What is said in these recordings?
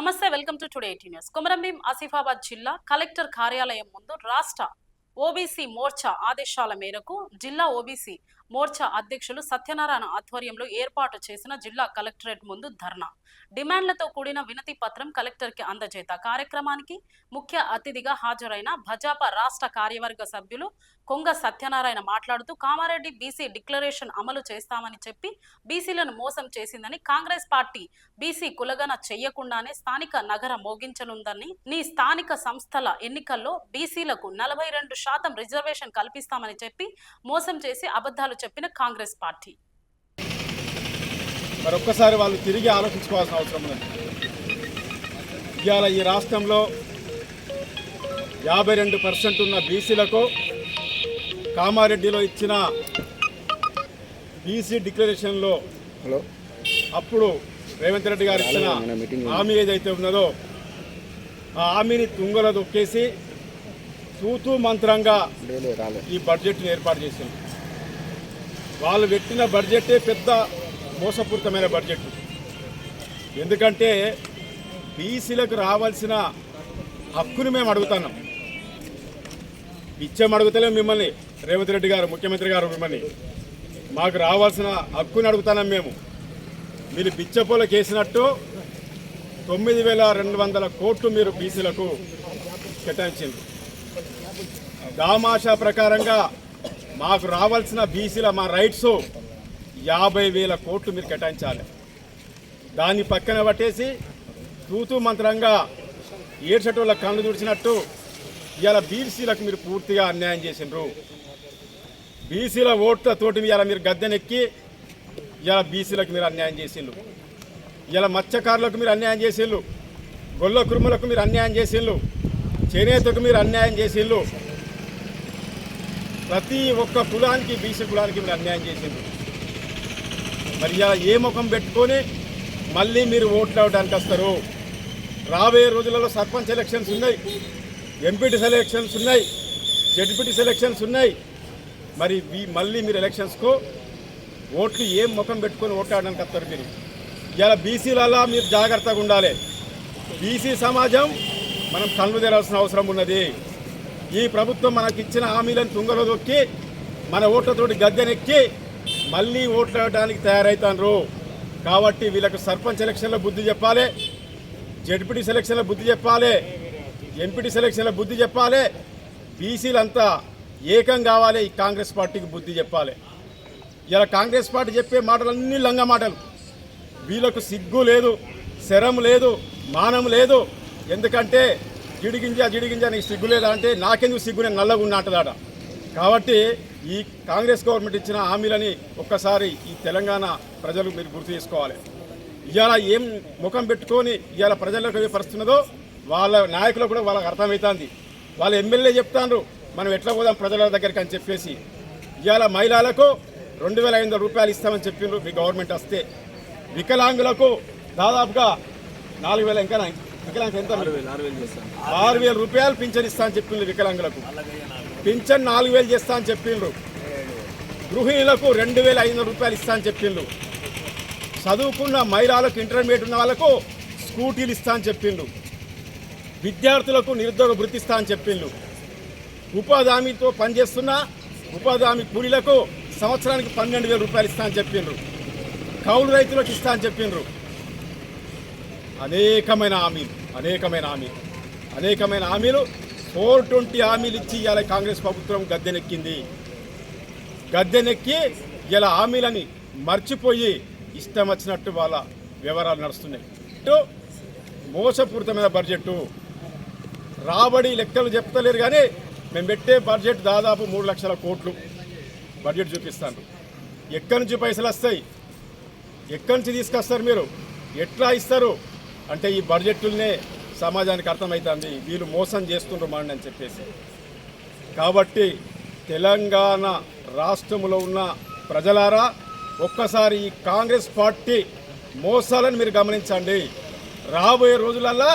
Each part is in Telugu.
నమస్తే welcome to today eighty news. Komaram Bheem Asifabad జిల్లా కలెక్టర్ కార్యాలయం ముందు రాష్ట్ర ఓబీసీ మోర్చా ఆదేశాల మేరకు జిల్లా ఓబీసీ మోర్చా అధ్యక్షులు సత్యనారాయణ ఆధ్వర్యంలో ఏర్పాటు చేసిన జిల్లా కలెక్టరేట్ ముందు ధర్నా. డిమాండ్లతో కూడిన వినతి పత్రం కలెక్టర్కి అందజేత. కార్యక్రమానికి ముఖ్య అతిథిగా హాజరైన భజాపా రాష్ట్ర కార్యవర్గ సభ్యులు కొంగ సత్యనారాయణ మాట్లాడుతూ కామారెడ్డి బీసీ డిక్లరేషన్ అమలు చేస్తామని చెప్పి బీసీలను మోసం చేసిందని కాంగ్రెస్ పార్టీ బీసీ కులగన చెయ్యకుండానే స్థానిక నగర మోగించనుందని నీ స్థానిక సంస్థల ఎన్నికల్లో బీసీలకు నలభై రెండు శాతం రిజర్వేషన్ కల్పిస్తామని చెప్పి మోసం చేసి అబద్ధాలు చెప్పిన కాంగ్రెస్ పార్టీ. మరొక్కసారి వాళ్ళు తిరిగి ఆలోచించుకోవాల్సిన అవసరం ఉంది ఇవాళ ఈ రాష్ట్రంలో యాభై రెండు పర్సెంట్ ఉన్న బీసీలకు కామారెడ్డిలో ఇచ్చిన బీసీ డిక్లరేషన్లో హలో. అప్పుడు రేవంత్ రెడ్డి గారు ఇచ్చిన. హామీ ఏదైతే ఉన్నదో ఆ హామీని తుంగలో దొక్కేసి తూతూ మంత్రంగా ఈ బడ్జెట్ని ఏర్పాటు చేసింది. వాళ్ళు పెట్టిన బడ్జెటే పెద్ద మోసపూరితమైన బడ్జెట్. ఎందుకంటే బీసీలకు రావాల్సిన హక్కుని మేము అడుగుతున్నాం. ఇచ్చాం అడుగుతలేం మిమ్మల్ని. రేవంత్ రెడ్డి గారు ముఖ్యమంత్రి గారు మిమ్మల్ని. మాకు రావాల్సిన హక్కుని అడుగుతున్నాం మేము. మీరు బిచ్చపోలకు చేసినట్టు తొమ్మిది వేల రెండు వందల కోట్లు మీరు బీసీలకు కేటాయించింది దామాషా ప్రకారంగా మాకు రావాల్సిన బీసీల మా రైట్స్ యాభై వేల కోట్లు మీరు కేటాయించాలి. దాన్ని పక్కన పట్టేసి తూతూ మంత్రంగా ఏడ్చటోళ్ళ కళ్ళు తుడిచినట్టు ఇలా బీసీలకు మీరు పూర్తిగా అన్యాయం చేసిండ్రు. బీసీల ఓట్లతోటి ఇలా మీరు గద్దెనెక్కి ఇలా బీసీలకు మీరు అన్యాయం చేసిండ్రు. ఇలా మత్స్యకారులకు మీరు అన్యాయం చేసిండ్రు. గొల్ల కురుమలకు మీరు అన్యాయం చేసిండ్రు. చేనేతకు మీరు అన్యాయం చేసిండ్రు. ప్రతి ఒక్క కులానికి బీసీ కులానికి మీరు అన్యాయం చేసిండ్రు. మరి ఇలా ఏ ముఖం పెట్టుకొని మళ్ళీ మీరు ఓట్లు అవడానికి వస్తారు? రాబోయే రోజులలో సర్పంచ్ ఎలక్షన్స్ ఉన్నాయి. ఎంపీటీ సెలక్షన్స్ ఉన్నాయి జడ్పీటీ సెలక్షన్స్ ఉన్నాయి. మరి మళ్ళీ మీరు ఎలక్షన్స్కు ఓట్లు ఏం ముఖం పెట్టుకొని ఓట్లాడడానికి వస్తారు మీరు? ఇలా బీసీలలో మీరు జాగ్రత్తగా ఉండాలి. బీసీ సమాజం మనం కళ్ళు తెరాల్సిన అవసరం ఉన్నది. ఈ ప్రభుత్వం మనకి ఇచ్చిన హామీలను తుంగలో దొక్కి మన ఓట్లతోటి గద్దెనెక్కి మళ్ళీ ఓట్లాడడానికి తయారవుతారు కాబట్టి వీళ్ళకు సర్పంచ్ ఎలక్షన్లో బుద్ధి చెప్పాలి జడ్పీటీ సెలక్షన్లో బుద్ధి చెప్పాలి. ఎంపీటీ సెలక్షన్లో బుద్ధి చెప్పాలి. బీసీలంతా ఏకం కావాలి ఈ కాంగ్రెస్ పార్టీకి బుద్ధి చెప్పాలి. ఇలా కాంగ్రెస్ పార్టీ చెప్పే మాటలన్నీ లంగ మాటలు. వీళ్ళకు సిగ్గు లేదు శరం లేదు మానం లేదు. ఎందుకంటే జిడిగింజ జిడిగింజ నీకు సిగ్గు లేదా అంటే నాకెందుకు సిగ్గు? నేను నల్లగా ఉన్నా కాబట్టి ఈ కాంగ్రెస్ గవర్నమెంట్ ఇచ్చిన హామీలని ఒక్కసారి ఈ తెలంగాణ ప్రజలు మీరు గుర్తు చేసుకోవాలి. ఇవాళ ఏం ముఖం పెట్టుకొని ఇవాళ ప్రజలకు ఏ వాళ్ళ నాయకులకు కూడా వాళ్ళకి అర్థమవుతుంది వాళ్ళ ఎమ్మెల్యే చెప్తాను మనం ఎట్లా పోదాం ప్రజల దగ్గరికి అని చెప్పేసి. ఇవాళ మహిళలకు రెండు వేల ఐదు వందల రూపాయలు ఇస్తామని చెప్పిండ్రు మీ గవర్నమెంట్ వస్తే. వికలాంగులకు దాదాపుగా నాలుగు వేల ఇంకా వికలాంగ ఎంత ఆరు వేల రూపాయలు పింఛన్ ఇస్తా అని చెప్పిండ్రు వికలాంగులకు. పింఛన్ నాలుగు వేలు చేస్తా అని చెప్పిండ్రు. గృహిణులకు రెండు వేల ఐదు వందల రూపాయలు ఇస్తా అని చెప్పిండ్రు. చదువుకున్న మహిళలకు ఇంటర్మీడియట్ ఉన్న వాళ్ళకు స్కూటీలు ఇస్తా అని చెప్పిండ్రు. విద్యార్థులకు నిరుద్యోగ వృత్తిస్తా అని చెప్పిండ్రు ఉపాధి హామీతో పనిచేస్తున్న ఉపాధి హామీ కూలీలకు సంవత్సరానికి పన్నెండు వేల రూపాయలు ఇస్తా అని చెప్పిండ్రు. కౌలు రైతులకు ఇస్తా అని చెప్పిండ్రు. అనేకమైన హామీలు అనేకమైన హామీలు అనేకమైన హామీలు. ఫోర్ ట్వంటీ హామీలు ఇచ్చి ఇవాళ కాంగ్రెస్ ప్రభుత్వం గద్దెనెక్కింది. గద్దెనెక్కి ఇలా హామీలని మర్చిపోయి ఇష్టం వచ్చినట్టు వాళ్ళ వివరాలు నడుస్తున్నాయి. మోసపూరితమైన బడ్జెట్ రాబడి లెక్కలు చెప్తలేరు కానీ మేము పెట్టే బడ్జెట్ దాదాపు మూడు లక్షల కోట్లు బడ్జెట్ చూపిస్తాను ఎక్కడి నుంచి పైసలు వస్తాయి? ఎక్కడి నుంచి తీసుకొస్తారు మీరు? ఎట్లా ఇస్తారు? అంటే ఈ బడ్జెట్లనే సమాజానికి అర్థమవుతుంది వీళ్ళు మోసం చేస్తుండ్రు మనని అని చెప్పేసి. కాబట్టి తెలంగాణ రాష్ట్రంలో ఉన్న ప్రజలారా ఒక్కసారి ఈ కాంగ్రెస్ పార్టీ మోసాలను మీరు గమనించండి. రాబోయే రోజులల్లా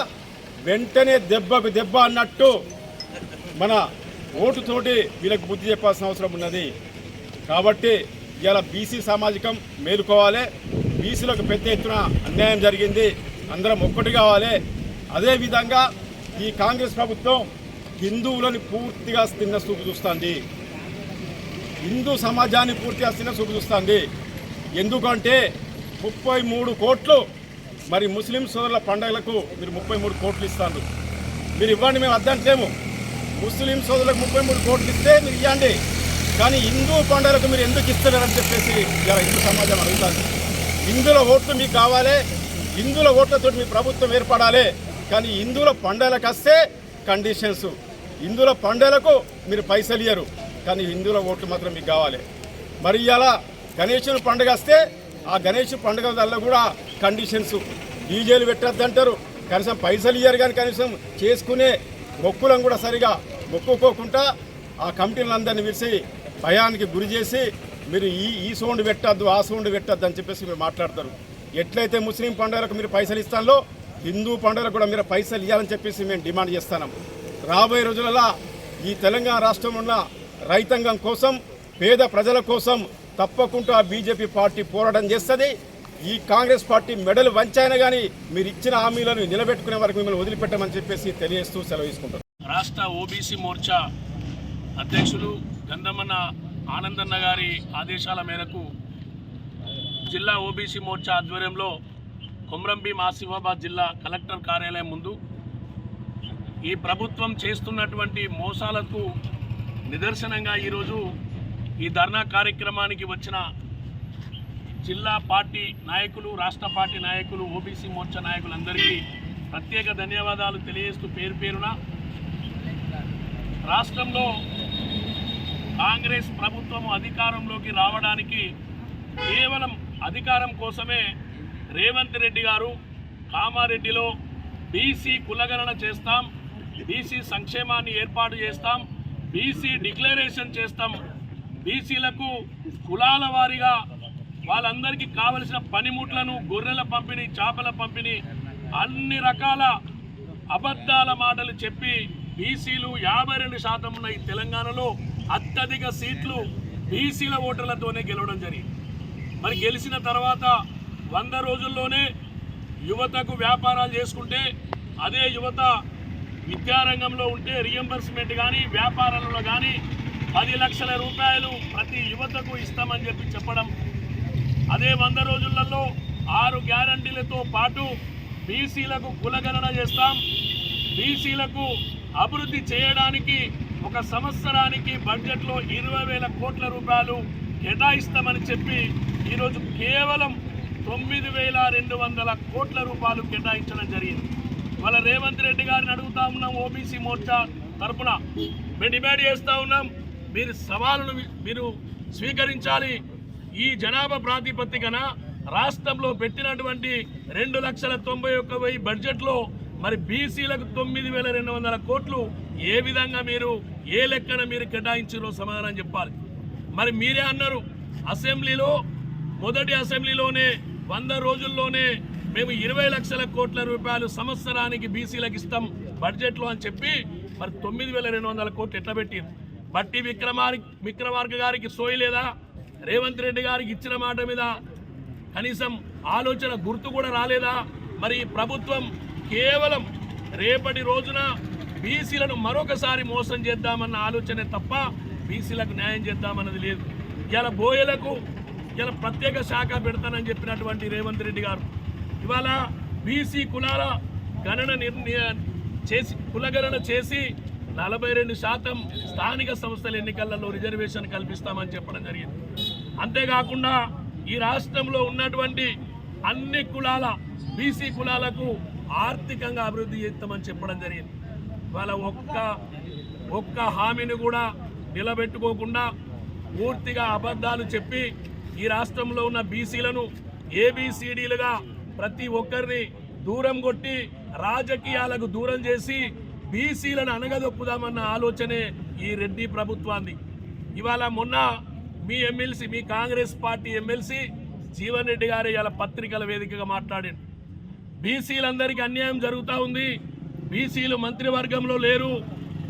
వెంటనే దెబ్బకు దెబ్బ అన్నట్టు మన ఓటుతోటి వీళ్ళకి బుద్ధి చెప్పాల్సిన అవసరం ఉన్నది. కాబట్టి ఇలా బీసీ సామాజికం మేలుకోవాలి. బీసీలకు పెద్ద ఎత్తున అన్యాయం జరిగింది. అందరం ఒక్కటి కావాలి. అదేవిధంగా ఈ కాంగ్రెస్ ప్రభుత్వం హిందువులను పూర్తిగా తిన్న చూపు చూస్తుంది. హిందూ సమాజాన్ని పూర్తిగా తిన్న చూపు చూస్తుంది. ఎందుకంటే ముప్పై మూడు కోట్లు మరి ముస్లిం సోదరుల పండుగలకు మీరు ముప్పై మూడు కోట్లు ఇస్తాను మీరు ఇవ్వండి మేము అద్దంటేము ముస్లిం సోదరులకు ముప్పై మూడు కోట్లు ఇస్తే మీరు ఇవ్వండి కానీ హిందూ పండుగలకు మీరు ఎందుకు ఇస్తలేరని చెప్పేసి ఇలా హిందూ సమాజం అడుగుతాను హిందువుల ఓట్లు మీకు కావాలి హిందువుల ఓట్లతో మీ ప్రభుత్వం ఏర్పడాలి కానీ హిందువుల పండుగలకు వస్తే కండిషన్స్ హిందువుల పండుగలకు మీరు పైసలు ఇయ్యరు కానీ హిందువుల ఓట్లు మాత్రం మీకు కావాలి. మరి ఇలా గణేశుని పండుగ వస్తే ఆ గణేష్ పండుగ వల్ల కూడా కండిషన్స్ డీజేలు పెట్టద్దంటారు. కనీసం పైసలు ఇయ్యారు కానీ కనీసం చేసుకునే మొక్కులను కూడా సరిగా మొక్కుకోకుండా ఆ కమిటీలందరినీ విరిసి భయానికి గురి చేసి మీరు ఈ ఈ సౌండ్ పెట్టద్దు ఆ సౌండ్ పెట్టద్దు అని చెప్పేసి మీరు మాట్లాడతారు. ఎట్లయితే ముస్లిం పండుగలకు మీరు పైసలు ఇస్తానో హిందూ పండుగలకు కూడా మీరు పైసలు ఇవ్వాలని చెప్పేసి మేము డిమాండ్ చేస్తున్నాం. రాబోయే రోజులలో ఈ తెలంగాణ రాష్ట్రం ఉన్న రైతాంగం కోసం పేద ప్రజల కోసం తప్పకుండా బీజేపీ పార్టీ పోరాటం చేస్తుంది. ఈ కాంగ్రెస్ పార్టీ మెడలు వంచైనా కానీ మీరు ఇచ్చిన హామీలను నిలబెట్టుకునే వరకు మిమ్మల్ని వదిలిపెట్టమని చెప్పేసి తెలియజేస్తూ సెలవు తీసుకుంటారు రాష్ట్ర ఓబీసీ మోర్చా అధ్యక్షులు గంధమన్న ఆనందన్న గారి ఆదేశాల మేరకు జిల్లా ఓబీసీ మోర్చా ఆధ్వర్యంలో కొమ్రంభీం ఆసిఫాబాద్ జిల్లా కలెక్టర్ కార్యాలయం ముందు ఈ ప్రభుత్వం చేస్తున్నటువంటి మోసాలకు నిదర్శనంగా ఈరోజు ఈ ధర్నా కార్యక్రమానికి వచ్చిన జిల్లా పార్టీ నాయకులు రాష్ట్ర పార్టీ నాయకులు ఓబీసీ మోర్చా నాయకులందరికీ ప్రత్యేక ధన్యవాదాలు తెలియజేస్తూ పేరు పేరున రాష్ట్రంలో కాంగ్రెస్ ప్రభుత్వం అధికారంలోకి రావడానికి కేవలం అధికారం కోసమే రేవంత్ రెడ్డి గారు కామారెడ్డిలో బీసీ కులగణన చేస్తాం బీసీ సంక్షేమాన్ని ఏర్పాటు చేస్తాం బీసీ డిక్లరేషన్ చేస్తాం. బీసీలకు కులాల వారీగా వాళ్ళందరికీ కావలసిన పనిముట్లను గొర్రెల పంపిణీ చేపల పంపిణీ అన్ని రకాల అబద్ధాల మాటలు చెప్పి బీసీలు యాభై రెండు శాతం ఉన్న ఈ తెలంగాణలో అత్యధిక సీట్లు బీసీల ఓటర్లతోనే గెలవడం జరిగింది. మరి గెలిచిన తర్వాత వంద రోజుల్లోనే యువతకు వ్యాపారాలు చేసుకుంటే అదే యువత విద్యారంగంలో ఉంటే రియంబర్స్మెంట్ కానీ వ్యాపారాలలో కానీ పది లక్షల రూపాయలు ప్రతి యువతకు ఇస్తామని చెప్పి చెప్పడం. అదే వంద రోజులలో ఆరు గ్యారంటీలతో పాటు బీసీలకు కులగణన చేస్తాం. బీసీలకు అభివృద్ధి చేయడానికి ఒక సంవత్సరానికి బడ్జెట్లో ఇరవై వేల కోట్ల రూపాయలు కేటాయిస్తామని చెప్పి ఈరోజు కేవలం తొమ్మిది వేల రెండు వందల కోట్ల రూపాయలు కేటాయించడం జరిగింది. వాళ్ళ రేవంత్ రెడ్డి గారిని అడుగుతా ఉన్నాం ఓబీసీ మోర్చా తరఫున మేము డిమాండ్ చేస్తూ ఉన్నాం మీరు సవాలును మీరు స్వీకరించాలి. ఈ జనాభా ప్రాతిపదికన రాష్ట్రంలో పెట్టినటువంటి రెండు లక్షల తొంభై ఒక్క వెయ్యి బడ్జెట్లో మరి బీసీలకు తొమ్మిది వేల రెండు వందల కోట్లు ఏ విధంగా మీరు ఏ లెక్కన మీరు కేటాయించారో సమాధానం చెప్పాలి. మరి మీరే అన్నారు అసెంబ్లీలో మొదటి అసెంబ్లీలోనే వంద రోజుల్లోనే మేము ఇరవై లక్షల కోట్ల రూపాయలు సంవత్సరానికి బీసీలకు ఇస్తాం బడ్జెట్లో అని చెప్పి మరి తొమ్మిది వేల రెండు వందల కోట్లు ఎట్లా పెట్టింది బట్టి విక్రమార్ విక్రమార్క గారికి సోయలేదా రేవంత్ రెడ్డి గారికి ఇచ్చిన మాట మీద కనీసం ఆలోచన గుర్తు కూడా రాలేదా? మరి ప్రభుత్వం కేవలం రేపటి రోజున బీసీలను మరొకసారి మోసం చేద్దామన్న ఆలోచనే తప్ప బీసీలకు న్యాయం చేద్దామన్నది లేదు. ఇలా బోయలకు ఇలా ప్రత్యేక శాఖ పెడతానని చెప్పినటువంటి రేవంత్ రెడ్డి గారు ఇవాళ బీసీ కులాల గణన నిర్ణయ చేసి కులగణన చేసి నలభై రెండు శాతం స్థానిక సంస్థల ఎన్నికలలో రిజర్వేషన్ కల్పిస్తామని చెప్పడం జరిగింది. అంతేకాకుండా ఈ రాష్ట్రంలో ఉన్నటువంటి అన్ని కులాల బీసీ కులాలకు ఆర్థికంగా అభివృద్ధి చేస్తామని చెప్పడం జరిగింది. వాళ్ళ ఒక్క ఒక్క హామీని కూడా నిలబెట్టుకోకుండా పూర్తిగా అబద్ధాలు చెప్పి ఈ రాష్ట్రంలో ఉన్న బీసీలను ఏబిసిడీలుగా ప్రతి ఒక్కరిని దూరం కొట్టి రాజకీయాలకు దూరం చేసి బీసీలను అనగదొప్పుదామన్న ఆలోచనే ఈ రెడ్డి ప్రభుత్వాన్ని. ఇవాళ మొన్న మీ ఎమ్మెల్సీ మీ Congress party MLC Jeevan Reddy గారు ఇలా పత్రికల వేదికగా మాట్లాడాడు బీసీలందరికీ అన్యాయం జరుగుతూ ఉంది. బీసీలు మంత్రివర్గంలో లేరు.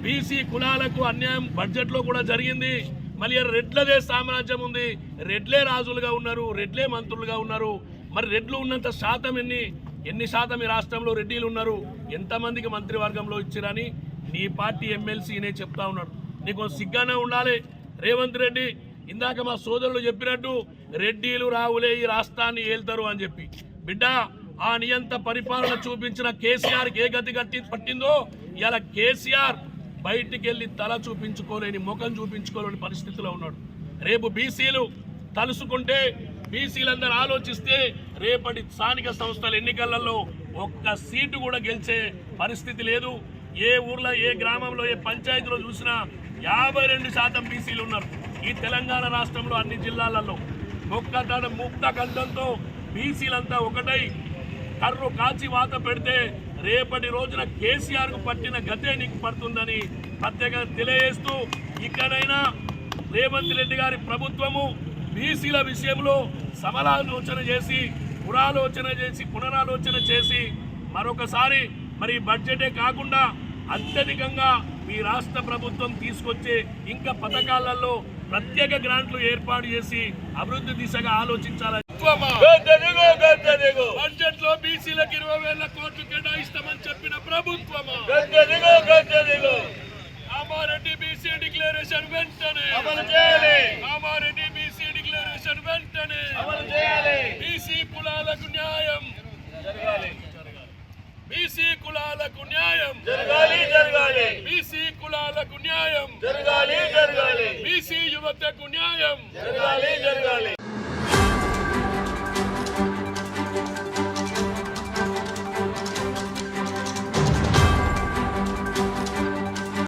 బీసీ కులాలకు అన్యాయం బడ్జెట్లో కూడా జరిగింది. మళ్ళీ రెడ్లదే సామ్రాజ్యం ఉంది. రెడ్లే రాజులుగా ఉన్నారు. రెడ్లే మంత్రులుగా ఉన్నారు. మరి రెడ్లు ఉన్నంత శాతం ఎన్ని? ఎన్ని శాతం ఈ రాష్ట్రంలో రెడ్డిలు ఉన్నారు? ఎంతమందికి మంత్రివర్గంలో ఇచ్చిరని నీ పార్టీ ఎమ్మెల్సీనే చెప్తా ఉన్నాడు. నీకు సిగ్గానే ఉండాలి. రేవంత్ రెడ్డి ఇందాక మా సోదరులు చెప్పినట్టు రెడ్డిలు రావులే ఈ రాష్ట్రాన్ని ఏల్తారు అని చెప్పి. బిడ్డ ఆ నియంత పరిపాలన చూపించిన కేసీఆర్కి ఏ గతి గట్టి పట్టిందో ఇలా కేసీఆర్ బయటికి వెళ్ళి తల చూపించుకోలేని ముఖం చూపించుకోలేని పరిస్థితిలో ఉన్నాడు. రేపు బీసీలు తలుసుకుంటే బీసీలందరూ ఆలోచిస్తే రేపటి స్థానిక సంస్థల ఎన్నికలలో ఒక్క సీటు కూడా గెలిచే పరిస్థితి లేదు. ఏ ఊర్లో ఏ గ్రామంలో ఏ పంచాయతీలో చూసినా యాభై రెండు శాతం బీసీలు ఉన్నారు. ఈ తెలంగాణ రాష్ట్రంలో అన్ని జిల్లాలలో ఒక్క తన ముక్త కంఠంతో బీసీలంతా ఒకటై కర్రు కాచి వాత పెడితే రేపటి రోజున కేసీఆర్కు పట్టిన గతే నీకు పడుతుందని ప్రత్యేకంగా తెలియజేస్తూ ఇక్కడైనా రేవంత్ రెడ్డి గారి ప్రభుత్వము బీసీల విషయంలో సమలాలోచన చేసి పురాలోచన చేసి పునరాలోచన చేసి మరొకసారి మరి బడ్జెటే కాకుండా అత్యధికంగా మీ రాష్ట్ర ప్రభుత్వం తీసుకొచ్చే ఇంకా పథకాలలో ప్రత్యేక గ్రాంట్లు ఏర్పాటు చేసి అభివృద్ధి దిశగా ఆలోచించాలని బడ్జెట్లో బీసీలకు ఇరవై వేల కోట్లు కేటాయిస్తామని చెప్పిన ప్రభుత్వమా. కామారెడ్డి బీసీ డిక్లరేషన్ వెంటనే. కామారెడ్డి బీసీ డిక్లరేషన్ వెంటనే బీసీ కులాలకు న్యాయం బీసీ కులాలకు న్యాయం జరగాలి జరగాలి బీసీ కులాలకు న్యాయం జరగాలి జరగాలి. బీసీ యువతకు న్యాయం. జరగాలి జరగాలి.